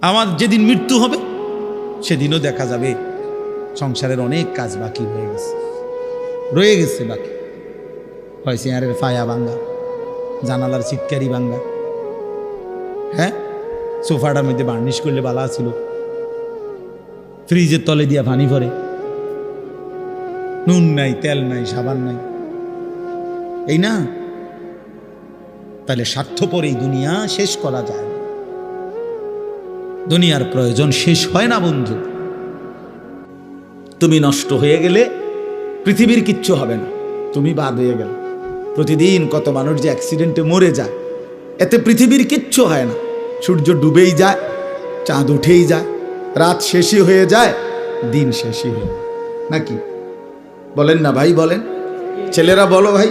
আমার যেদিন মৃত্যু হবে, সেদিনও দেখা যাবে। সংসারের অনেক কাজ বাকি হয়ে গেছে। রয়ে গেছে বাকি। হয় চেয়ারের ফায়া ভাঙ্গা, জানালার চিৎকারি ভাঙ্গা। হ্যাঁ? সোফাটার মধ্যে বার্নিশ করলে বালা ছিল। ফ্রিজের তলে দিয়া পানি ভরে। নুন নাই, তেল নাই, সাবান নাই। এই না? তাহলে স্বার্থপর এই দুনিয়া শেষ করা যায়। দুনিয়ার প্রয়োজন শেষ হয় না, বন্ধু। তুমি নষ্ট হয়ে গেলে পৃথিবীর কিচ্ছু হবে না। তুমি বাদ হয়ে গেলে। প্রতিদিন কত মানুষ যে অ্যাক্সিডেন্টে মরে যায়, এতে পৃথিবীর কিচ্ছু হয় না। সূর্য ডুবেই যায়, চাঁদ উঠেই যায়, রাত শেষই হয়ে যায়, দিন শেষই হয়ে। নাকি? বলেন না ভাই, বলেন। ছেলেরা বলো ভাই।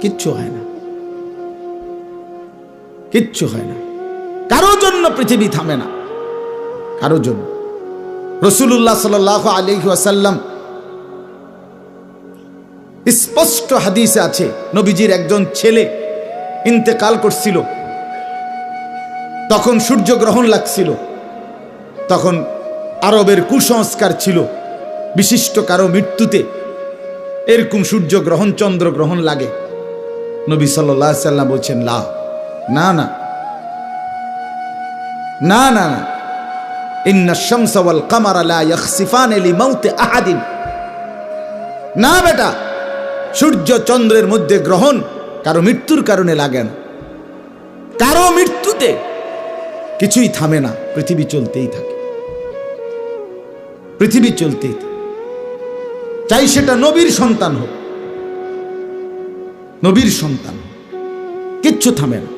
কিচ্ছু হয় না। কিচ্ছু হয় না। কারও জন্য পৃথিবী থামে না। কারও জন্য। রসুল্লাহ সাল আলী ওয়াসাল্লাম স্পষ্ট হাদিসে আছে, নবীজির একজন ছেলে ইন্তেকাল করছিল। তখন সূর্যগ্রহণ লাগছিল। তখন আরবের কুসংস্কার ছিল। বিশিষ্ট কারও মৃত্যুতে এরকম সূর্যগ্রহণ, চন্দ্রগ্রহণ লাগে। নবী সাল্লাহ সাল্লাম বলছেন, লা, না না না না না। ইন্না শামস ওয়াল কামারা লা ইয়াখসিফান লিমাউতি আহাদিন। না, বেটা। সূর্য চন্দ্রের মধ্যে গ্রহণ কারও মৃত্যুর কারণে লাগে না। কারও মৃত্যুতে কিছুই থামে না। পৃথিবী চলতেই থাকে। পৃথিবী চলতেই চাই সেটা নবীর সন্তান হোক। নবীর সন্তান কিচ্ছু থামে না।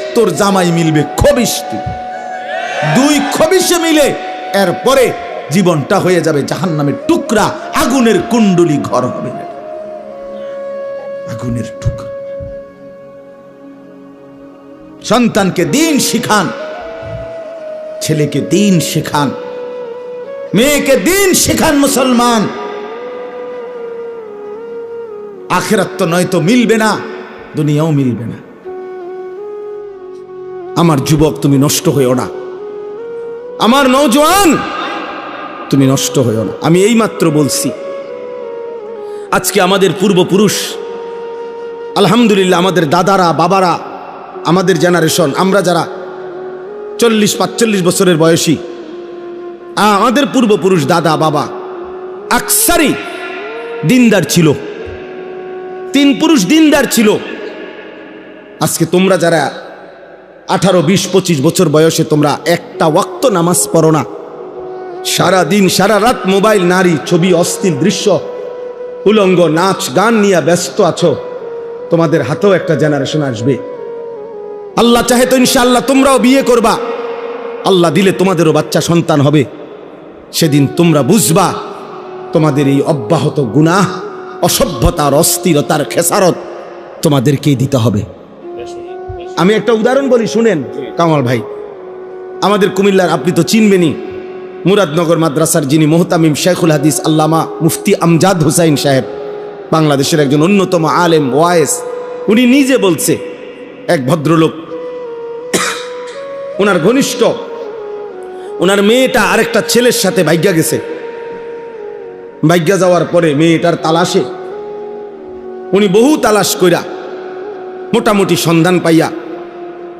তোর জামাই মিলবে খবিস দুই খবিসে মিলে এরপরে জীবনটা হয়ে যাবে জাহান্নামের টুকরা, আগুনের কুণ্ডলি ঘর হবে আগুনের টুকরা। সন্তানকে দিন শিখান, ছেলেকে দিন শেখান, মেয়েকে দিন শেখান মুসলমান। আখেরাত তো নয়তো মিলবে না, দুনিয়াও মিলবে না। আমার যুবক, তুমি নষ্ট হইও না। আমার নৌজওয়ান তুমি নষ্ট হইও না। আমি এই মাত্র বলছি, আজকে আমাদের পূর্বপুরুষ, আলহামদুলিল্লাহ আমাদের দাদারা, বাবারা, আমাদের জেনারেশন আমরা যারা চল্লিশ, পাঁচচল্লিশ বছরের বয়সী আমাদের পূর্বপুরুষ দাদা, বাবা, আকসারি দিনদার ছিল। তিন পুরুষ দিনদার ছিল। আজকে তোমরা যারা আঠারো, বিশ, পঁচিশ বছর বয়সে তোমরা একটা ওয়াক্ত নামাজ পড়ো না। সারা দিন সারা রাত মোবাইল, নারী, ছবি অস্থির দৃশ্য, উলঙ্গ নাচ, গান নিয়ে ব্যস্ত আছো। তোমাদের হাতেও একটা জেনারেশন আসবে। আল্লাহ চাহে তো ইনশাআল্লাহ তোমরাও বিয়ে করবা। আল্লাহ দিলে তোমাদেরও বাচ্চা সন্তান হবে। সেদিন তোমরা বুঝবা, তোমাদের এই অব্যাহত গুনাহ, অসভ্যতার, অস্থিরতার খেসারত তোমাদেরকেই দিতে হবে। আমি একটা উদাহরণ বলি, শুনেন, কামাল ভাই। আমাদের কুমিল্লার, আপনি তো চিনবেনই, মুরাদনগর মাদ্রাসার যিনি মোহতামিম শেখুল হাদিস আল্লামা মুফতি আমজাদ হুসাইন সাহেব, বাংলাদেশের একজন অন্যতম আলেম, ওয়ায়েস, উনি নিজে বলছে, এক ভদ্রলোক, ওনার ঘনিষ্ঠ, ওনার মেয়েটা আরেকটা ছেলের সাথে ভাগ্যা গেছে। ভাগ্যা যাওয়ার পরে মেয়েটার তালাশে, উনি বহু তালাশ কইরা, মোটামুটি সন্ধান পাইয়া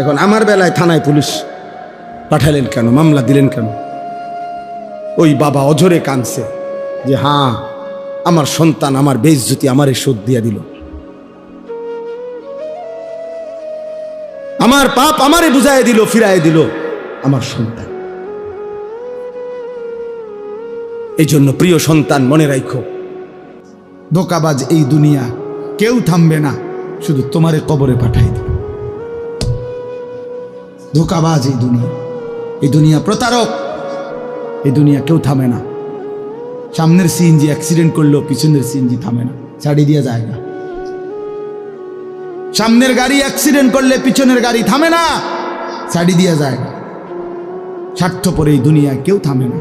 এখন আমার বেলায় থানায় পুলিশ পাঠালেন কেন? মামলা দিলেন কেন? ওই বাবা অঝরে কানছে যে হ্যাঁ আমার সন্তান আমার বেইজ্জতি আমারে শোধ দিয়া দিল। আমার পাপ আমারে বুঝায় দিল ফিরায় দিল আমার সন্তান। এই জন্য প্রিয় সন্তান, মনে রাখো ধোকাবাজ এই দুনিয়া কেউ থামবে না, শুধু তোমারে কবরে পাঠাই দিবে। ধোকাবাজ এই দুনিয়া। এই দুনিয়া প্রতারক, এই দুনিয়া কেউ থামে না। সামনের সিএনজি অ্যাক্সিডেন্ট করল, পিছনের সিএনজি থামে না। ছাড়ি দিয়ে যায় না। সামনের গাড়ি অ্যাক্সিডেন্ট করলে, পিছনের গাড়ি থামে না। ছাড়ি দিয়ে যায় না। স্বার্থপর এই দুনিয়া কেউ থামে না।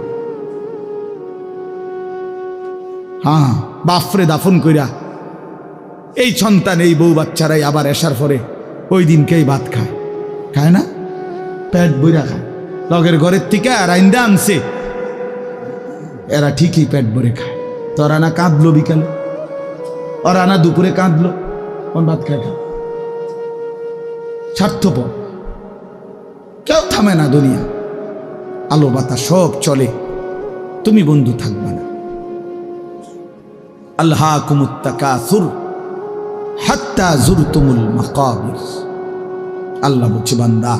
হ্যাঁ বাফরে দাফন কইরা, এই সন্তান, এই বউ বাচ্চারাই আবার এসার পরে ওই দিনকেই ভাত খায়। খায় না? পেট বইরা খায়। লগের ঘরের থেকে আর আইন্দা আনছে। এরা ঠিকই পেট ভরে খায়। তোরা না কাঁদলো বিকালে। ওরা না দুপুরে কাঁদলো। কোন ভাত খায় খা স্বার্থপর। কেউ থামে না দুনিয়া। আলো বাতাস সব চলে। তুমি বন্ধু থাকবে না। আল্লাহ কুমুত্তাকাসুর হাত্তা জুরতুমুল মাকাবির। আল্লাহ বলছে, বান্দা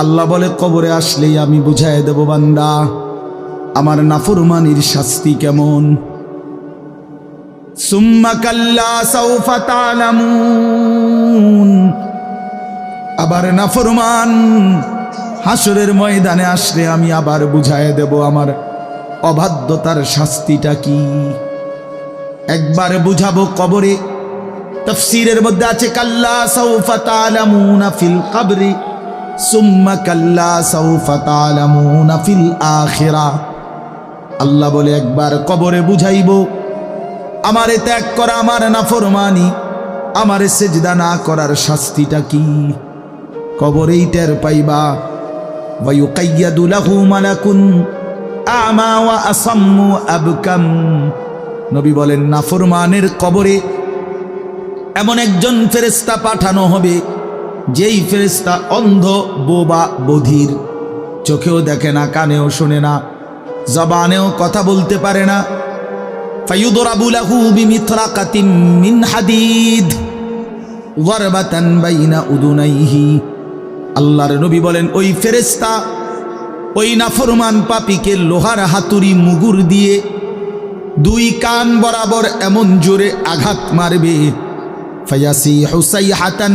আল্লাহ বলে, কবরে আসলেই আমি বুঝাই দেব বান্দা, আমার নাফরমানির শাস্তি কেমন? আবার নাফরমান হাসরের ময়দানে আসলে আমি আবার বুঝাই দেব, আমার অবাধ্যতার শাস্তিটা কি? একবার বুঝাবো কবরে, তফসিরের মধ্যে আছে, কাল্লা সৌফা ফিল কবরি। সুম্মা কাল্লা সৌফা তালামুনা ফিল আল্লাহ বলে, একবার কবরে বুঝাইব, আমারে ত্যাগ করা আমার নাফরমানি, আমারে সেজদা না করার শাস্তিটা কি? কবরেই টের পাইবা। লাহু মালাকুন আমা ওয়া আসাম্মু আবকাম। নবী বলেন, নাফরমানের কবরে এমন একজন ফেরেস্তা পাঠানো হবে যেই ফেরেস্তা অন্ধ বোবা বধির, চোখেও দেখে না, কানেও শোনে না, জবানেও কথা বলতে পারে না। ফায়ুদরাবু লাহু বিমিথরাকাতিম মিন হাদিদ, ওয়ারবাতান বাইনা উদুনাইহি। আল্লাহর নবী বলেন, ওই ফেরেস্তা ওই নাফরমান পাপিকে লোহার হাতুড়ি মুগুর দিয়ে দুই কান বরাবর এমন জোরে আঘাত মারবে। ফায়াসি হুসাই হাতান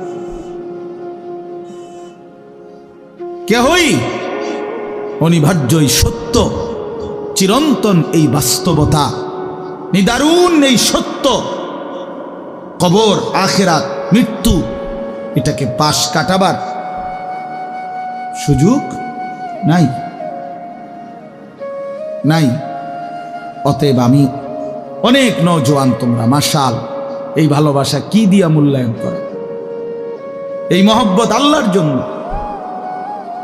কেহই অনিবার্যই সত্য? চিরন্তন এই বাস্তবতা। নিদারুণ এই সত্য। কবর, আখেরাত, মৃত্যু, এটাকে পাশ কাটাবার সুযোগ নাই। নাই। অতএব আমি অনেক নজওয়ান তোমরা, মাশাল, এই ভালোবাসা কি দিয়া মূল্যায়ন করে? এই মহব্বত আল্লাহর জন্য।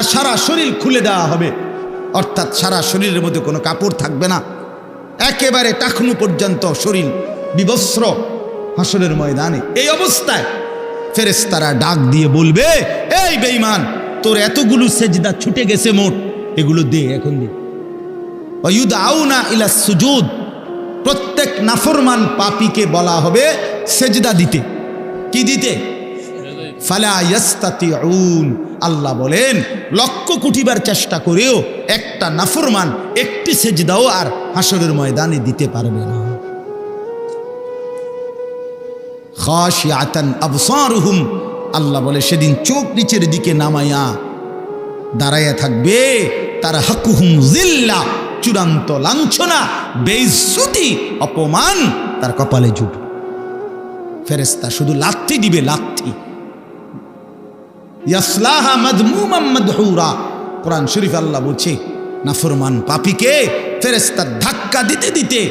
তার সারা শরীর খুলে দেওয়া হবে। অর্থাৎ সারা শরীরের মধ্যে কোনো কাপড় থাকবে না। একেবারে টাকনু পর্যন্ত শরীর বিবস্ত্র হাসরের ময়দানে। এই অবস্থায় ফেরেস্তারা ডাক দিয়ে বলবে, এই বেইমান তোর এতগুলো সেজদা ছুটে গেছে মোট। এগুলো দে, এখন দে। অয়ুদ আউনা ইলা সুজুদ। প্রত্যেক নাফরমান পাপীকে বলা হবে সেজদা দিতে। কি দিতে? ফালা ইয়াস্তাতিউন। আল্লাহ বলেন, লক্ষ কুটিবার চেষ্টা করেও একটা নাফরমান একটি সেজদাও আর হাসরের ময়দানে দিতে পারবে না। আল্লাহ বলে, সেদিন চোখ নিচের দিকে নামাইয়া দাঁড়াইয়া থাকবে তার হাকুহুম জিল্লা, চূড়ান্ত লাঞ্ছনা, বেইজ্জতি, অপমান তার কপালে জুট ফেরেস্তা শুধু লাথি দিবে, লাথি। ইয়াসলাহা মাদমুমাম মাদহুরা। কোরআন শরীফ আল্লাহ বলছে, নাফরমান পাপীকে ফেরেস্তা ধাক্কা দিতে দিতে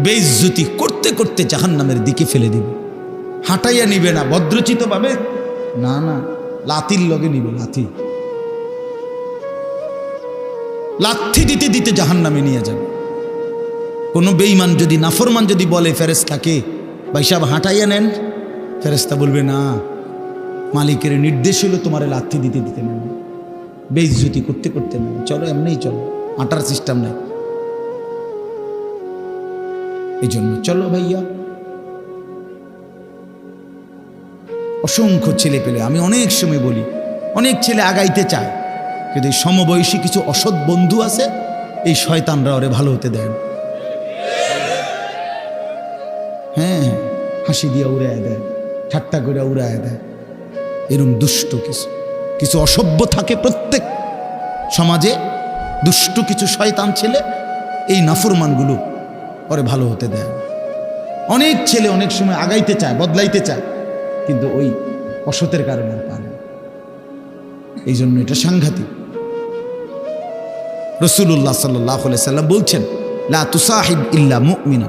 বেইজ্জতি করতে করতে জাহান্নামের দিকে ফেলে দিবে। হাঁটাইয়া নিবে না ভদ্রচিত ভাবে না না লাতির লগে নিবে, লাথি। লাথি দিতে দিতে জাহান্নামে নিয়ে যাবে। কোনো বেইমান যদি, নাফরমান যদি বলে ফেরেস্তাকে ভাই সাহেব হাঁটাইয়া নেন ফেরেস্তা বলবে, না। মালিকের নির্দেশ হলো তোমার লাথি দিতে দিতে নেন বেইজ্জতি করতে করতে নেন চলো এমনিই চলো। হাঁটার সিস্টেম নাই। এই জন্য চলো ভাইয়া। অসংখ্য ছেলে পেলে আমি অনেক সময় বলি অনেক ছেলে আগাইতে চায়। কিন্তু এই সমবয়সী কিছু অসৎ বন্ধু আছে এই শয়তানরা ওরে ভালো হতে দেয় না। হ্যাঁ হ্যাঁ, হাসি দিয়ে উড়ায় দেয় ঠাট্টা করে উড়ায় দেয়। এরম দুষ্ট কিছু। কিছু অসভ্য থাকে প্রত্যেক সমাজে। দুষ্ট কিছু শয়তান ছেলে এই নাফরমানগুলো পরে ভালো হতে দেয়। অনেক ছেলে অনেক সময় আগাইতে চায়, বদলাইতে চায়, কিন্তু ওই অসতের কারণে পারে এই জন্য এটা সাংঘাতিক। রসুল্লাহ সাল্লাহ সাল্লাম বলছেন, লা তুসাহিব ইল্লা মুমিনা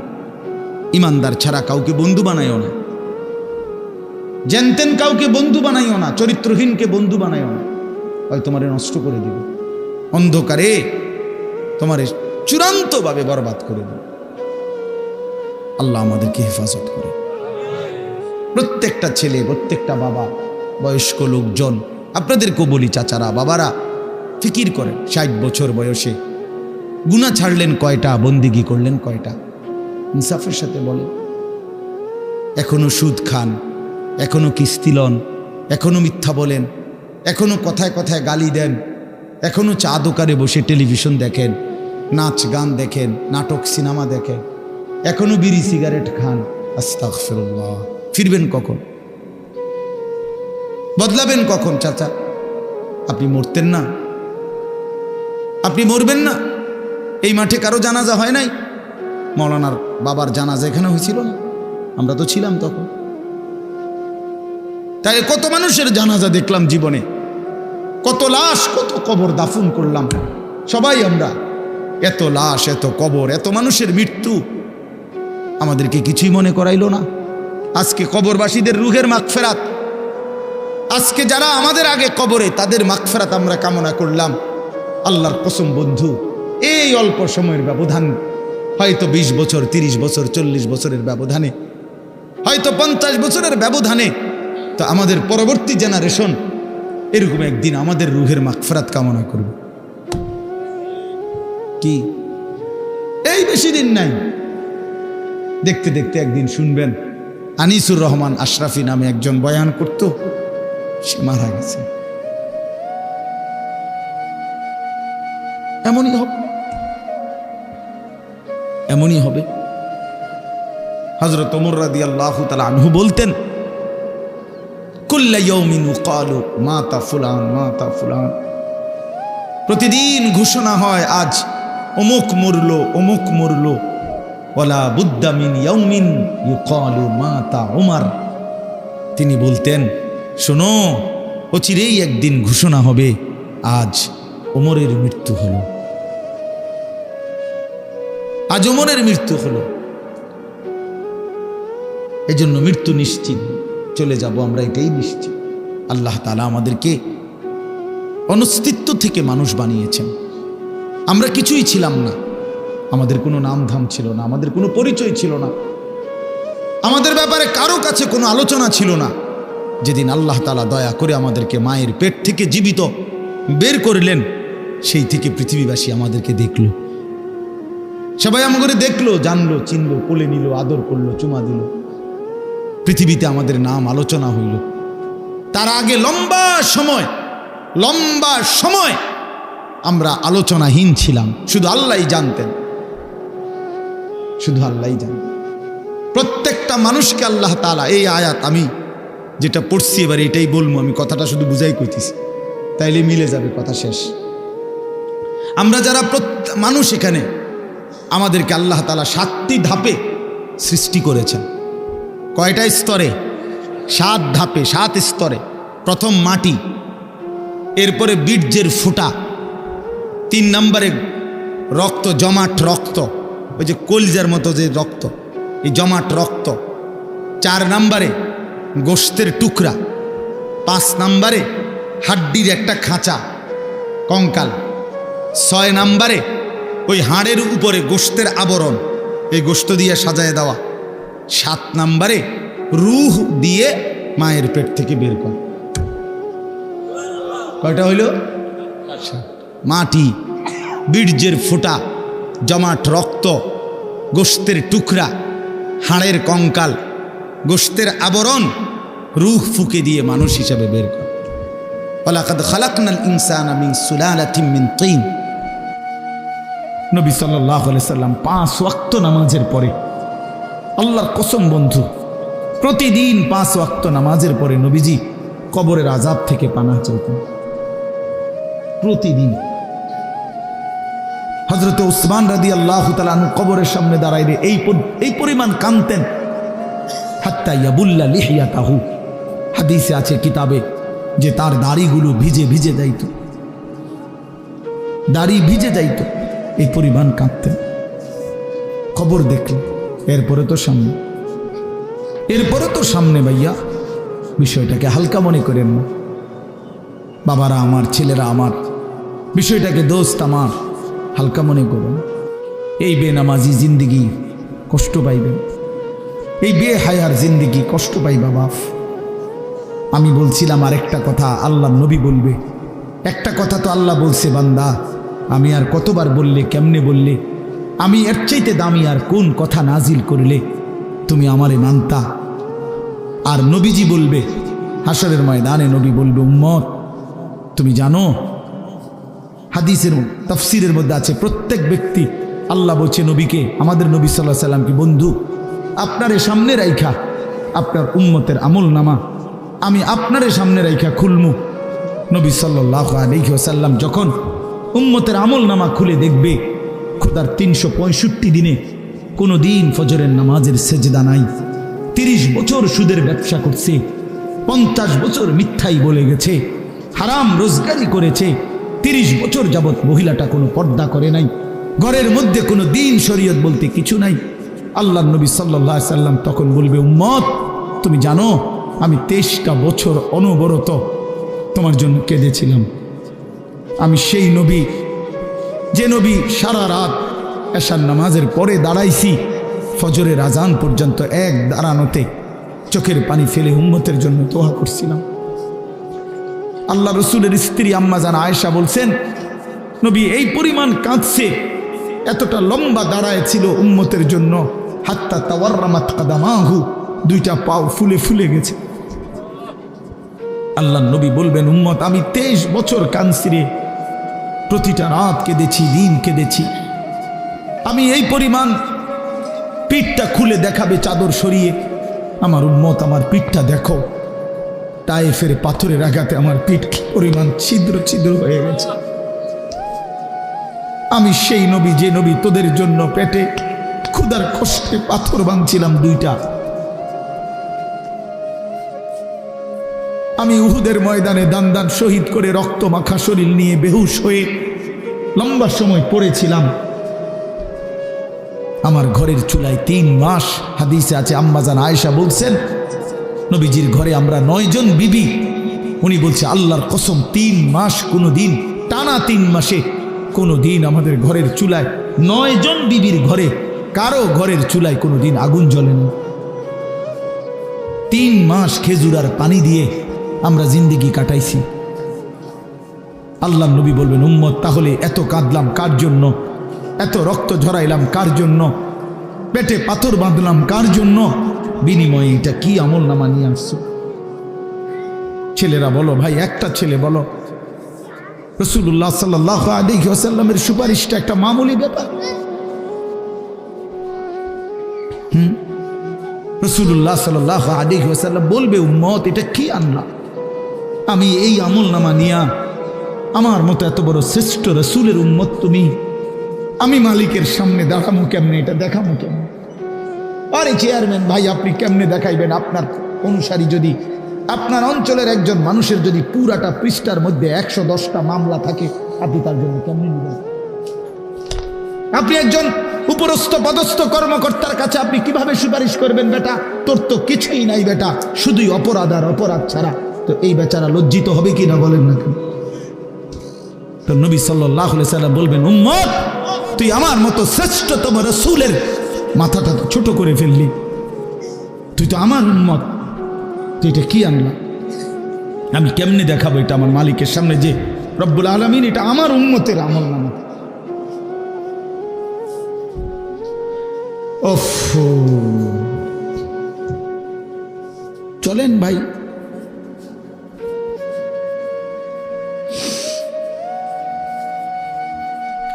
ইমানদার ছাড়া কাউকে বন্ধু বানায়ও না। জেনতেন কাউকে বন্ধু বানাইও না, চরিত্রহীনকে বন্ধু বানাইও না। হয় তোমারে নষ্ট করে দিবে। অন্ধকারে তোমারে চূড়ান্তভাবে বরবাদ করে দেবে। আল্লাহ আমাদেরকে হেফাজত করে। প্রত্যেকটা ছেলে, প্রত্যেকটা বাবা, বয়স্ক লোকজন, আপনাদেরকেও বলি চাচারা, বাবারা, ফিকির করেন। ষাট বছর বয়সে গুণা ছাড়লেন কয়টা, বন্দিগি করলেন কয়টা? ইনসাফের সাথে বলেন। এখনও সুদ খান এখনও কিস্তি লন, এখনও মিথ্যা বলেন, এখনও কথায় কথায় গালি দেন, এখনও চা দোকানে বসে টেলিভিশন দেখেন, নাচ গান দেখেন, নাটক, সিনেমা দেখেন, এখনও বিড়ি সিগারেট খান, আস্তাগফিরুল্লাহ। ফিরবেন কখন? বদলাবেন কখন, চাচা? আপনি মরতেন না। আপনি মরবেন না। এই মাঠে কারও জানাজা হয় নাই? মৌলানার বাবার জানাজা এখানে হয়েছিল না? আমরা তো ছিলাম তখন। তাই কত মানুষের জানাজা দেখলাম জীবনে। কত লাশ, কত কবর দাফন করলাম। সবাই আমরা, এত লাশ, এত কবর, এত মানুষের মৃত্যু। আমাদেরকে কিছুই মনে করাইলো না। আজকে কবরবাসীদের রুহের মাগফেরাত। আজকে যারা আমাদের আগে কবরে, তাদের মাগফেরাত আমরা কামনা করলাম। আল্লাহর কসম বন্ধু, এই অল্প সময়ের ব্যবধান, হয়তো ২০ বছর ৩০ বছর, চল্লিশ বছরের ব্যবধানে, হয়তো পঞ্চাশ বছরের ব্যবধানে তো আমাদের পরবর্তী জেনারেশন এরকম একদিন আমাদের রুহের মাগফেরাত কামনা করবে। কি? এই বেশি দিন নাই। দেখতে দেখতে একদিন শুনবেন, আনিসুর রহমান আশরাফি নামে একজন বয়ান করত, সে মারা গেছে। এমনই হবে। এমনই হবে। হজরত ওমর রাদি আল্লাহ তালা আনহু বলতেন প্রতিদিন ঘোষণা হয়, আজ অমুক মরলো অমুক মরলো। ওলা বুদ্দামিন ইয়াউমিন ইউকালু মাতা ওমর তিনি বলতেন, শোনো, অচিরেই একদিন ঘোষণা হবে, আজ ওমরের মৃত্যু হলো। আজ ওমরের মৃত্যু হলো। এজন্য মৃত্যু নিশ্চিত। চলে যাব, আমরা এটাই নিশ্চিত। আল্লাহ তালা আমাদেরকে অনস্তিত্ব থেকে মানুষ বানিয়েছেন। আমরা কিছুই ছিলাম না। আমাদের কোনো নাম ধাম ছিল না, আমাদের কোনো পরিচয় ছিল না। আমাদের ব্যাপারে কারও কাছে কোনো আলোচনা ছিল না। যেদিন আল্লাহ তালা দয়া করে আমাদেরকে মায়ের পেট থেকে জীবিত বের করলেন, সেই থেকে পৃথিবীবাসী আমাদেরকে দেখল। সবাই আমাদের দেখল, জানলো, চিনলো, কোলে নিল, আদর করল, চুমা দিল। পৃথিবীতে আমাদের নাম আলোচনা হইল। তার আগে লম্বা সময় লম্বা সময় আমরা আলোচনাহীন ছিলাম। শুধু আল্লাহই জানতেন। শুধু আল্লাহই জানতেন। প্রত্যেকটা মানুষকে আল্লাহ তালা এই আয়াত আমি যেটা পড়ছি, এবার এটাই বলব, আমি কথাটা শুধু বুঝাই কইতেছি। তাইলে মিলে যাবে কথা শেষ। আমরা যারা মানুষ এখানে, আমাদেরকে আল্লাহ তালা সাতটি ধাপে সৃষ্টি করেছেন। কয়টা স্তরে? সাত ধাপে, সাত স্তরে। প্রথম মাটি, এরপরে বীর্যের ফুটা। তিন নম্বরে রক্ত, জমাট রক্ত। ওই যে কলজার মতো যে রক্ত, এই জমাট রক্ত। চার নম্বরে গোস্তের টুকরা। পাঁচ নম্বরে হাড্ডির একটা খাঁচা, কঙ্কাল। ছয় নম্বরে ওই হাড়ের উপরে গোস্তের আবরণ। এই গোস্ত দিয়ে সাজায় দেওয়া। সাত নম্বরে রুহ দিয়ে মায়ের পেট থেকে বের কর। কয়টা হইল? মাটি, বীর্যের ফোঁটা, জমাট রক্ত, গোস্তের টুকরা, হাড়ের কঙ্কাল, গোস্তের আবরণ রুহ ফুকে দিয়ে মানুষ হিসাবে বের কর। ওলাকাদ খালাকনাল ইনসান মিন তিন। নবী আলাইহি সাল্লাম পাঁচ ওয়াক্ত নামাজের পরে আল্লাহর কসম বন্ধু, প্রতিদিন পাঁচ ওয়াক্ত নামাজের পরে নবীজি কবরের আজাব থেকে পানা চাইতেন। প্রতিদিন। হজরত উসমান রাদি আল্লাহ তালু কবরের সামনে দাঁড়াইলে এই এই পরিমাণ কানতেন হাত্তা ইয়াবুল্লা লিহিয়া তাহু হাদিসে আছে কিতাবে যে তার দাড়িগুলো ভিজে ভিজে যাইত। দাড়ি ভিজে যাইত, এই পরিমাণ কাঁদতেন। খবর দেখল এরপরে তো সামনে। এরপরে তো সামনে ভাইয়া। বিষয়টাকে হালকা মনে করেন না। বাবারা আমার, ছেলেরা আমার, বিষয়টাকে দোস্ত আমার, হালকা মনে করুন। এই বেনামাজি জিন্দিগি কষ্ট পাইবেন। এই বে হায়ার জিন্দিগি কষ্ট পাইবা বাপ। আমি বলছিলাম আরেকটা কথা আল্লাহ নবী বলবে। একটা কথা তো আল্লাহ বলছে বান্দা। আমি আর কতবার বললে, কেমনে বললে? আমি এর চাইতে দামি আর কোন কথা নাজিল করলে তুমি আমারে মানতা? আর নবীজি বলবে হাসরের ময়দানে নবী বলবে, উম্মত, তুমি জানো, হাদিসের তফসিরের মধ্যে আছে, প্রত্যেক ব্যক্তি আল্লাহ বলছে নবীকে, আমাদের নবী সাল্লাহ সাল্লামকে বন্ধু? আপনারে সামনে রাইখা, আপনার উম্মতের আমল নামা, আমি আপনারে সামনে রাইখা খুলমু। নবী সাল্লাহ আলহি ওসাল্লাম যখন উম্মতের আমল নামা খুলে দেখবে খোদার তিনশো দিনে কোনো দিন ফজরের নামাজের সেজদা নাই। তিরিশ বছর সুদের ব্যবসা করছে, পঞ্চাশ বছর মিথ্যাই বলে গেছে, হারাম রোজগারি করেছে, তিরিশ বছর যাবৎ মহিলাটা কোনো পর্দা করে নাই, ঘরের মধ্যে কোনো দিন শরীয়ত বলতে কিছু নাই। আল্লাহ নবী সাল্লাহ সাল্লাম তখন বলবে, উম্মত, তুমি জানো, আমি তেইশটা বছর অনবরত তোমার জন্য কেঁদেছিলাম। আমি সেই নবী যে নবী সারা রাত এশার নামাজের পরে দাঁড়াইছি, ফজরের আজান পর্যন্ত এক দাঁড়ানোতে চোখের পানি ফেলে উম্মতের জন্য দোয়া করছিলাম। আল্লাহ রসুলের স্ত্রী আম্মা জান আয়েশা বলছেন, নবী, এই পরিমাণ কাঁদছে। এতটা লম্বা দাঁড়ায় ছিল উম্মতের জন্য। হাত্তা তাওয়ার্রামাত দুইটা পাও ফুলে ফুলে গেছে। আল্লাহ নবী বলবেন, উম্মত, আমি তেইশ বছর কাঁদছি রে। প্রতিটা রাত কেঁদেছি, দিন কেঁদেছি। আমি এই পরিমাণ পিঠটা খুলে দেখাবে চাদর সরিয়ে। আমার উন্মত আমার পিঠটা দেখো। তাইফের পাথরের আঘাতে আমার পিঠ পরিমাণ ছিদ্র ছিদ্র হয়ে গেছে। আমি সেই নবী, যে নবী তোদের জন্য পেটে ক্ষুদার কষ্টে পাথর বাঁধছিলাম দুইটা। আমি উহুদের ময়দানে দান দান শহীদ করে রক্ত মাখা শরীর নিয়ে বেহুশ হয়ে লম্বা সময় পড়েছিলাম। আমার ঘরের চুলায় তিন মাস হাদিসে আছে, আম্মাজান আয়েশা বলছেন, নবীজির ঘরে আমরা নয়জন বিবি। উনি বলছে, আল্লাহর কসম, তিন মাস কোনো দিন টানা তিন মাসে কোনো দিন আমাদের ঘরের চুলায় নয়জন বিবির ঘরে, কারও ঘরের চুলায় কোনো দিন আগুন জ্বলেনি। তিন মাস খেজুর আর পানি দিয়ে আমরা জিন্দিগি কাটাইছি। আল্লাহ নবী বলবেন, উম্মত, তাহলে এত কাঁদলাম কার জন্য? এত রক্ত ঝরাইলাম কার জন্য? পেটে পাথর বাঁধলাম কার জন্য? বিনিময়ে এটা কি আমল নামা নিয়ে আসছো? ছেলেরা বলো, ভাই, একটা ছেলে বলো রসুল্লাহ সাল্লাহ আলী আসাল্লামের সুপারিশটা একটা মামুলি ব্যাপার? হুম? রসুল্লাহ সাল্লাহ আলী আসাল্লাম বলবে, উম্মত, এটা কি আনলা আমি এই আমল নামা নিয়া আমার মতো এত বড় শ্রেষ্ঠ রসুলের উম্মত তুমি। আমি মালিকের সামনে দেখামো কেমনে, এটা দেখামো কেমনে? আরে চেয়ারম্যান ভাই, আপনি কেমনে দেখাইবেন আপনার অনুসারী যদি, আপনার অঞ্চলের একজন মানুষের যদি পুরাটা পৃষ্ঠার মধ্যে একশো দশটা মামলা থাকে, আপনি তার জন্য কেমনে নেবেন? আপনি একজন উপরস্থ পদস্থ কর্মকর্তার কাছে আপনি কীভাবে সুপারিশ করবেন বেটা? তোর তো কিছুই নাই বেটা, শুধুই অপরাধ আর অপরাধ ছাড়া। তো এই বেচারা লজ্জিত হবে কি না বলেন না কেন? তো নবী সাল্লাহ সাল্লাম বলবেন, উম্মত, তুই আমার মতো শ্রেষ্ঠতম রসুলের মাথাটা ছোট করে ফেললি। তুই তো আমার উন্মত তুই এটা কি আনলা? আমি কেমনে দেখাবো এটা আমার মালিকের সামনে যে রব্বুল আলমিন এটা আমার উন্মতের আমল নামা। চলেন ভাই।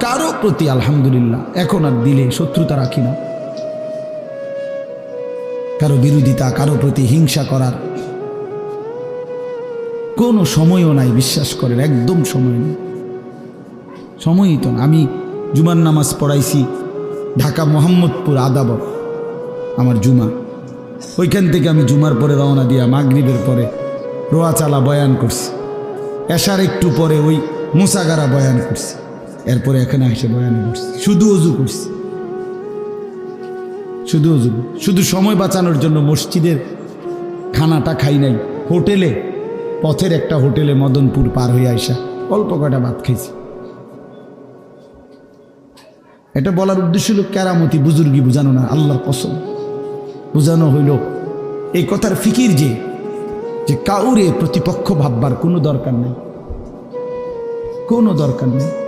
কারও প্রতি আলহামদুলিল্লাহ এখন আর দিলে শত্রুতা রাখি না। কারও বিরোধিতা, কারও প্রতি হিংসা করার কোনো সময়ও নাই, বিশ্বাস করেন একদম সময় নেই। সময়ই তো আমি জুমার নামাজ পড়াইছি ঢাকা মোহাম্মদপুর আদাবর আমার জুমা। ওইখান থেকে আমি জুমার পরে রওনা দিয়া মাগরিবের পরে রোয়া চালা বয়ান করছি। এসার একটু পরে ওই মুসাগারা বয়ান করছি। এরপরে এখানে আসে বয়ান করছি শুধু অজু করছি। শুধু অজু শুধু সময় বাঁচানোর জন্য মসজিদের খানাটা খাই নাই। হোটেলে, পথের একটা হোটেলে মদনপুর পার হয়ে আইসা অল্প কটা ভাত খাইছি। এটা বলার উদ্দেশ্য হলো কেরামতি বুজুর্গি বুঝানো না, আল্লাহর কসম। বুঝানো হইল এই কথার ফিকির যে যে কাউরে প্রতিপক্ষ ভাববার কোনো দরকার নেই। কোনো দরকার নেই।